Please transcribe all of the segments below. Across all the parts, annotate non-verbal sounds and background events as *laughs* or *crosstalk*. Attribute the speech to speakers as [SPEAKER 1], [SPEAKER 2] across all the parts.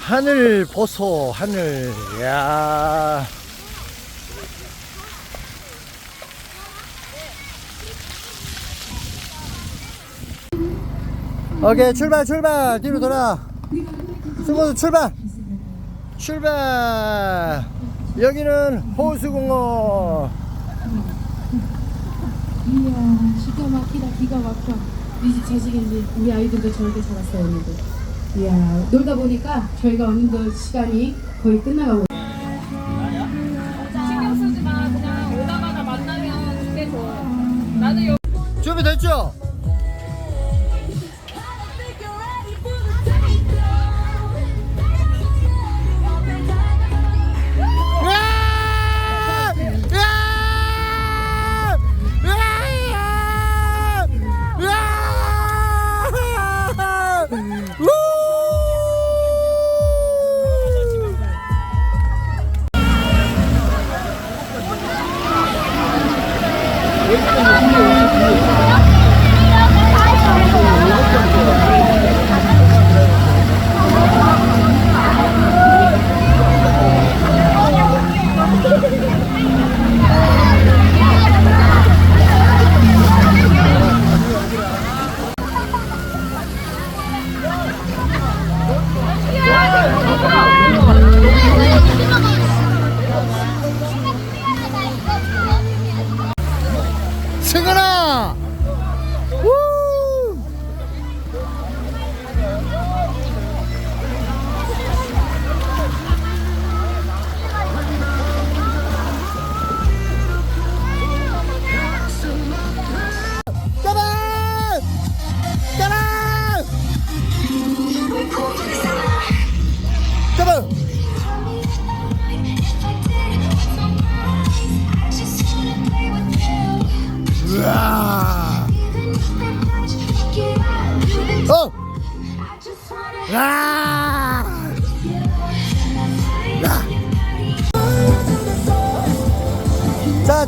[SPEAKER 1] 하늘 보소 하늘. 야. 오케이 출발 출발. 뒤로 돌아. 승호도 출발. 출발. 여기는 호수공원
[SPEAKER 2] 이야 기가 막히다 기가 막혀. 우리 집 자식인지 우리 아이들도 저렇게 자랐어요 오늘도 이야 놀다 보니까 저희가 어느덧 시간이 거의 끝나가고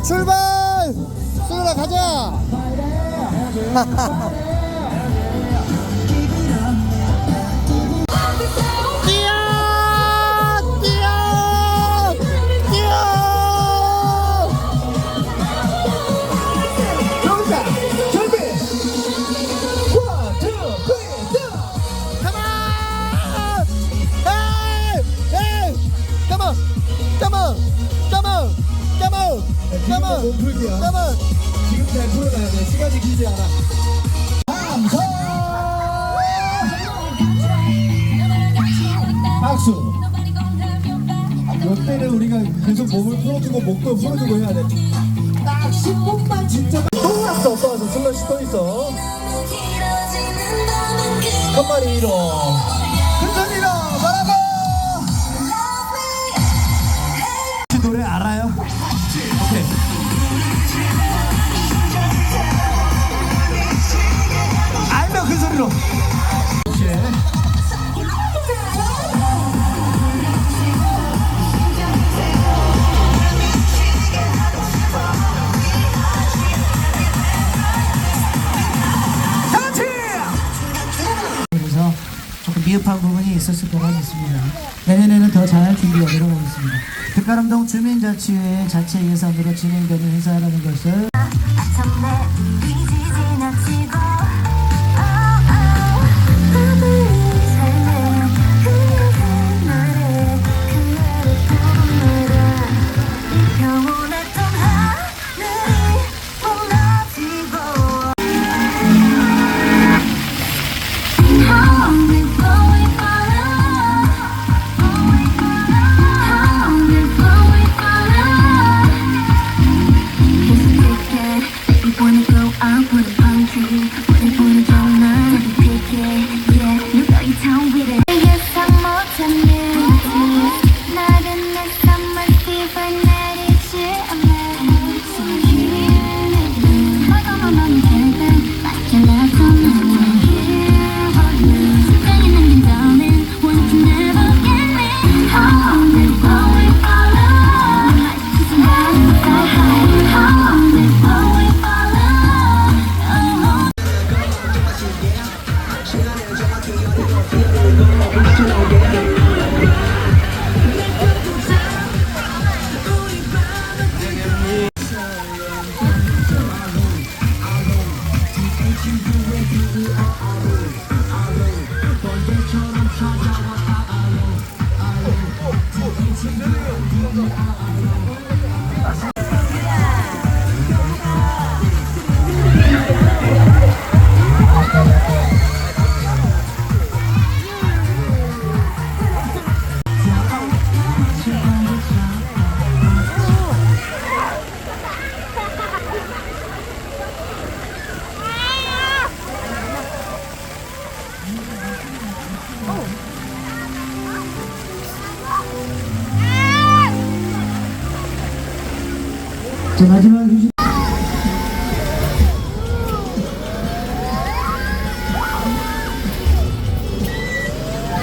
[SPEAKER 1] 출발! 승은아, 가자! *laughs*
[SPEAKER 3] 해야 돼 딱 10분만 진짜 또 왔어 승관 씨또 있어. 한 마리 잃어
[SPEAKER 4] 미흡한 부분이 있었을 거라 믿습니다. 내년에는 더잘 준비하도록 하겠습니다. 백가람동 주민자치회 자체 예산으로 진행되는 행사라는 것을
[SPEAKER 5] 오, 오, 오.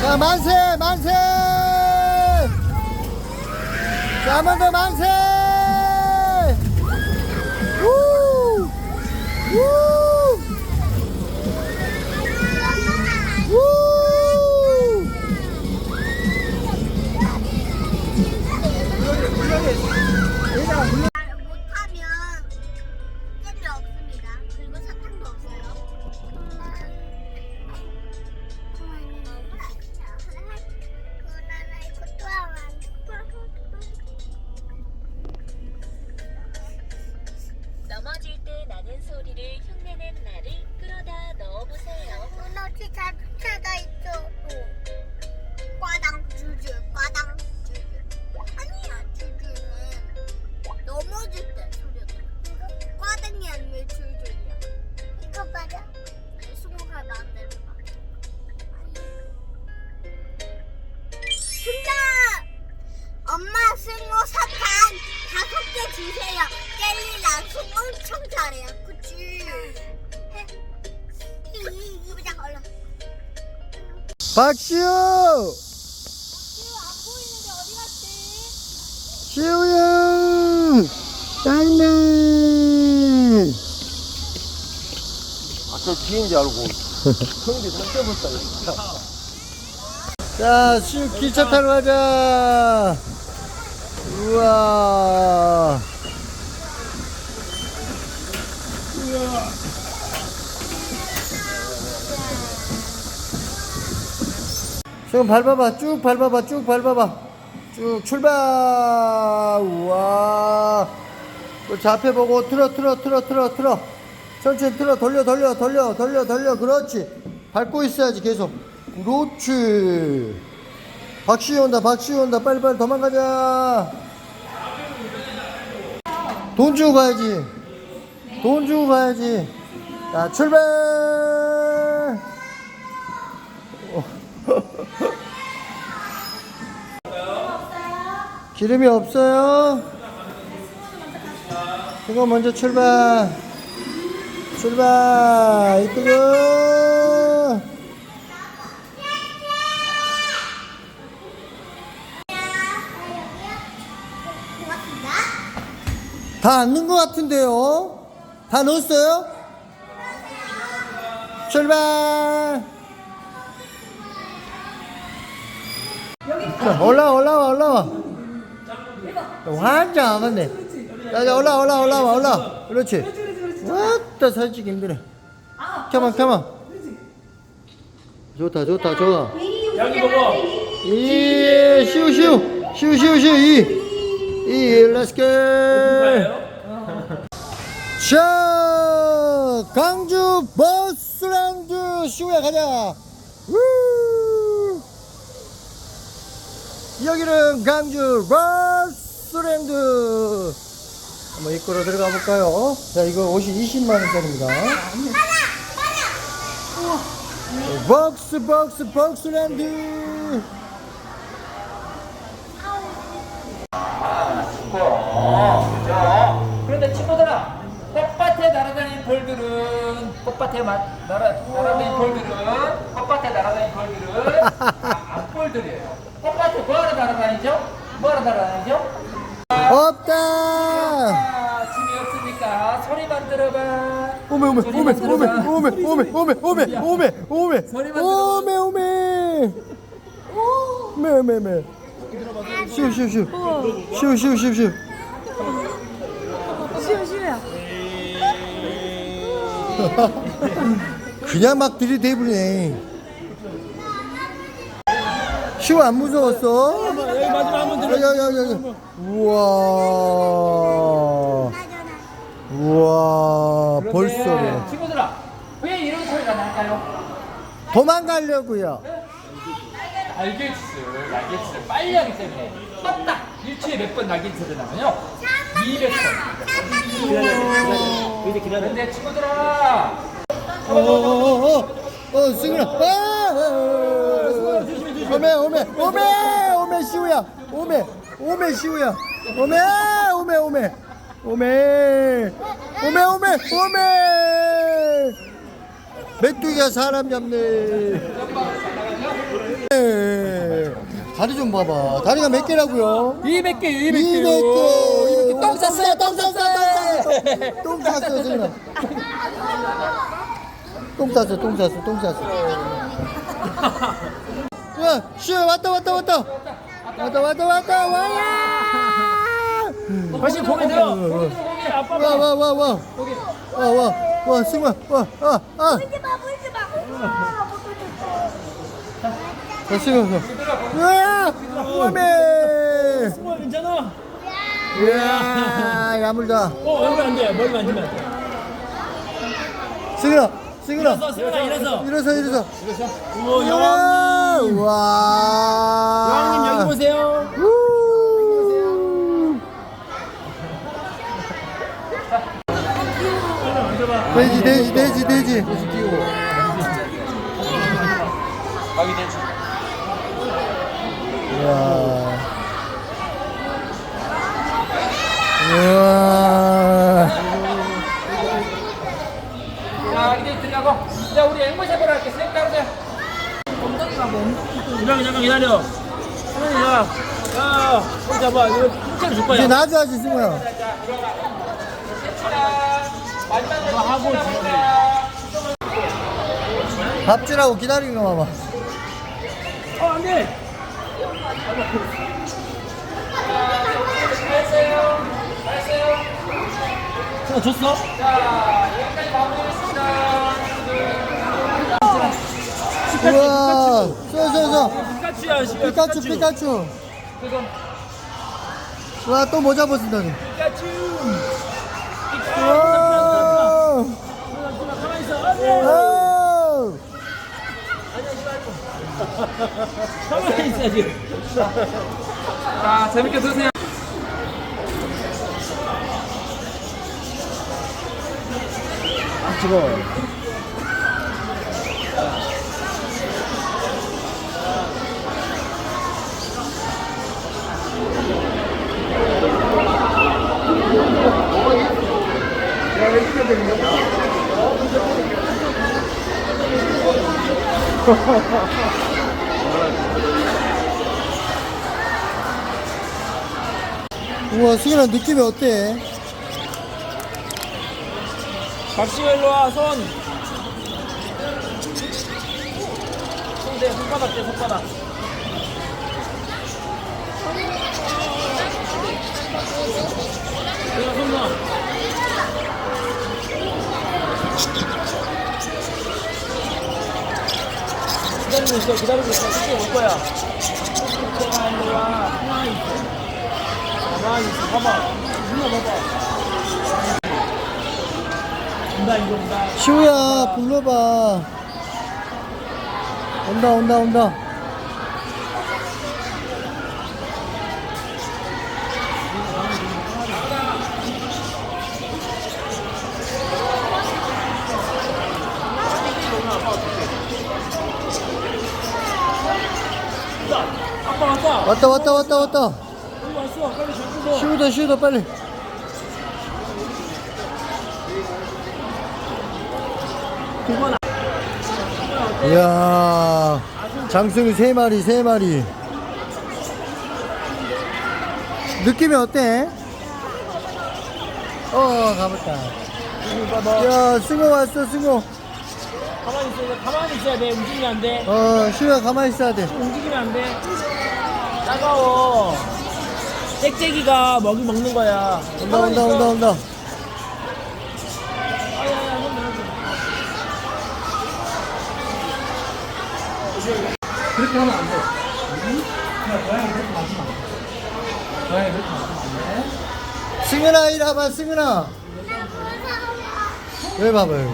[SPEAKER 4] 자,
[SPEAKER 1] 만세 만세! 자 한 번 더 만세 박시우
[SPEAKER 5] 안 보이는데 어디 갔지?
[SPEAKER 1] 시우야 짱맨 아까 뒤인지 알고 형인데 다 자, 시우 기차 타러 가자. 우와. 지금 밟아봐, 쭉 밟아봐, 쭉 밟아봐. 쭉 출발. 우와. 앞에 보고 틀어, 틀어, 틀어, 틀어, 틀어. 천천히 틀어, 돌려, 돌려, 돌려, 돌려, 돌려. 그렇지. 밟고 있어야지, 계속. 그렇지. 박시우 온다, 박시우 온다. 빨리빨리 도망가자. 돈 주고 가야지. 돈 주고 가야지. 자, 출발. 기름이 없어요? 이거 먼저 출발. 출발. 이끄고. 다안 넣은 것 같은데요? 다 넣었어요? 출발! 자, 올라와, 올라와, 올라와. 완전 안. 자, 자, 올라 와, 올라와, 올라와, 올라와. 그렇지. 왔다, 살찌기 힘드네. 컴온, 컴온. 좋다, 좋다, 좋아.
[SPEAKER 6] 여기 보고
[SPEAKER 1] 이, 시우, 시우. 시우, 시우, 시우, 이. 이, 렛츠 고! 자, 강주 버스랜드 시우야 가자. 우! 여기는 강주 버스 랜드. 한번 입구로 들어가 볼까요? 자, 이거 옷이 20만 원짜리입니다. 박스 박스 박스랜드.
[SPEAKER 6] 그런데 친구들아 꽃밭에 날아다니는 벌들은 꽃밭에 마, 날아, 날아다니는 벌들은 꽃밭에 날아다니는 벌들은 *laughs* 아, 앞벌들이에요 꽃밭에 뭐하러 날아다니죠? 뭐하러 날아다니죠?
[SPEAKER 1] 오메 오메 오메. 오메 오메 오메 오메 오메 오메 오메 오메 오메. 오메 오메 오메. 쉬우 쉬우 쉬우. 그냥 막 들이대버리네. 쉬우 안 무서웠어?
[SPEAKER 6] 마지막 한번
[SPEAKER 1] 우와 우와 벌써래
[SPEAKER 6] 네, 친구들아, 왜 이런 소리가 날까요?
[SPEAKER 1] 도망가려고요.
[SPEAKER 6] 날개짓을, 날개짓을 빨리 하기 때문에 딱 일주일에 몇 번 날개짓을 나면요? 200번. 근데 친구들아,
[SPEAKER 1] 어어어어 어 승훈아 아 오메 오메 오메 오메 시우야. 오메 오메 시우야. 오메 오메 오메. 오메 오메 오메 오메 메뚜기가 사람 잡네. 에, 다리 좀 봐봐. 다리가 몇 개라고요?
[SPEAKER 6] 200개,
[SPEAKER 1] 200개.
[SPEAKER 6] 200개. 똥 쌌어요, 똥 쌌어요.
[SPEAKER 1] 똥 쌌어 승훈아 똥 쌌어 똥 쌌어 똥 쌌어 와 쉬어 왔다 왔다 왔다. 왔다 왔다 왔다 와야
[SPEAKER 6] 다시 고개 들어. 고개 들어, 고개. 아빠 봐.
[SPEAKER 1] 와 와와와와와 와 승우야 와 아아
[SPEAKER 5] 물지 마, 물지 마.
[SPEAKER 1] 자, 승우 으아 오메
[SPEAKER 6] 괜찮아?
[SPEAKER 1] 이야 야물다
[SPEAKER 6] 어, 여기 안 돼. 머리 만지면 안 돼.
[SPEAKER 1] 승우야 승우야
[SPEAKER 6] 승현아, 일어서.
[SPEAKER 1] 일어서 일어서
[SPEAKER 6] 오,
[SPEAKER 1] 여왕님 와
[SPEAKER 6] 여왕님 여기 보세요.
[SPEAKER 1] 우. 돼지 돼지 돼지 돼지
[SPEAKER 6] 거기 되지.
[SPEAKER 1] 우와 우와
[SPEAKER 6] 자, 이제 들어가고. 자, 우리 앵무새 보러 갈게. 쌩 따르세요.
[SPEAKER 7] 잠깐 잠깐 기다려. 수현이 야, 야, 손 잡아. 이거 칭찬 줄 거야.
[SPEAKER 1] 이제 놔줘야지 승우야
[SPEAKER 6] 하고
[SPEAKER 1] 밥줄하고 기다리는 거 봐봐
[SPEAKER 7] 어, 안 돼. 수아 줬어?
[SPEAKER 1] 우와 쏘쏘쏘
[SPEAKER 7] 피카츄야, 씨.
[SPEAKER 1] 피카츄 피카츄 와또 모자 벗은다니
[SPEAKER 7] 피카츄.
[SPEAKER 1] 와
[SPEAKER 7] 가만히 있어. 안 돼.
[SPEAKER 1] 아우.
[SPEAKER 7] 가만히 있어야지.
[SPEAKER 6] 자, 재밌게 드세요. *laughs*
[SPEAKER 1] 우와 승현아 느낌이 어때?
[SPEAKER 7] 박시가 일로 와, 손. 손 대, 손바닥 대, 손바닥. 손. 기다리고 있어, 기다리고 있어. 쉽게 올 거야. 내가 일로 와. 가만히 있어. 봐봐. 누나 봐봐. 이거.
[SPEAKER 1] 시우야 불러봐 온다 온다 온다
[SPEAKER 7] 왔다.
[SPEAKER 1] 왔다 왔다 왔다
[SPEAKER 7] 왔어. 빨리 줄 뜯어.
[SPEAKER 1] 시우다 시우다 빨리
[SPEAKER 7] 그건
[SPEAKER 1] 이야 장승이 세 마리 세 마리 느낌이 어때? 어 가봤다 야 승호 왔어 승호
[SPEAKER 7] 가만히 있어. 이거 가만히 있어야 돼. 움직이면 안 돼.
[SPEAKER 1] 어 시우야 가만히 있어야 돼
[SPEAKER 7] 움직이면 안 돼. 따가워. 짹짹이가 먹이 먹는 거야.
[SPEAKER 1] 온다 온다. 온다 온다.
[SPEAKER 3] 그렇게 하면 안 돼. 그냥 고양이 그렇게 안 돼.
[SPEAKER 6] 고양이 그렇게 안 돼.
[SPEAKER 1] 승은아 이리 와봐 승은아 여기 봐봐 여기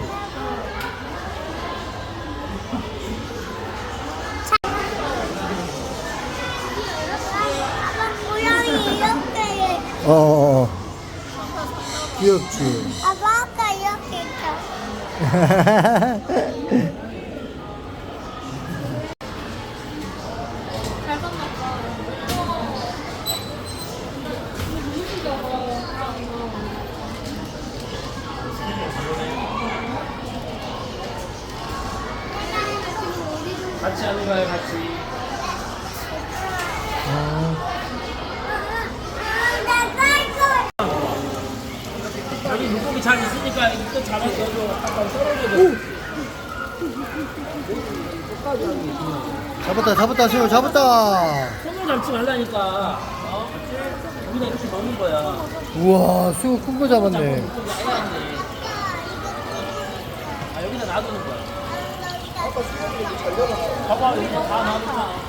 [SPEAKER 5] 아빠 고양이 이렇게 해.
[SPEAKER 1] 어어어 귀엽지
[SPEAKER 5] 아빠 아까 이렇게 했죠.
[SPEAKER 6] 같이 하는 거야 같이.
[SPEAKER 5] 내가 이거
[SPEAKER 7] 여기 물고기 잘 있으니까 이거 잡아서 줘. 아까 썰어줘.
[SPEAKER 1] 잡았다 잡았다 승우 잡았다
[SPEAKER 7] 손으로 잡지 말라니까. 어? 여기다 이렇게 넣는 거야.
[SPEAKER 1] 우와 승우 큰 거 잡았네
[SPEAKER 7] 물고기 아예 안 돼. 아 여기다 놔두는 거야. 봐봐 여기 다 놔뒀잖아.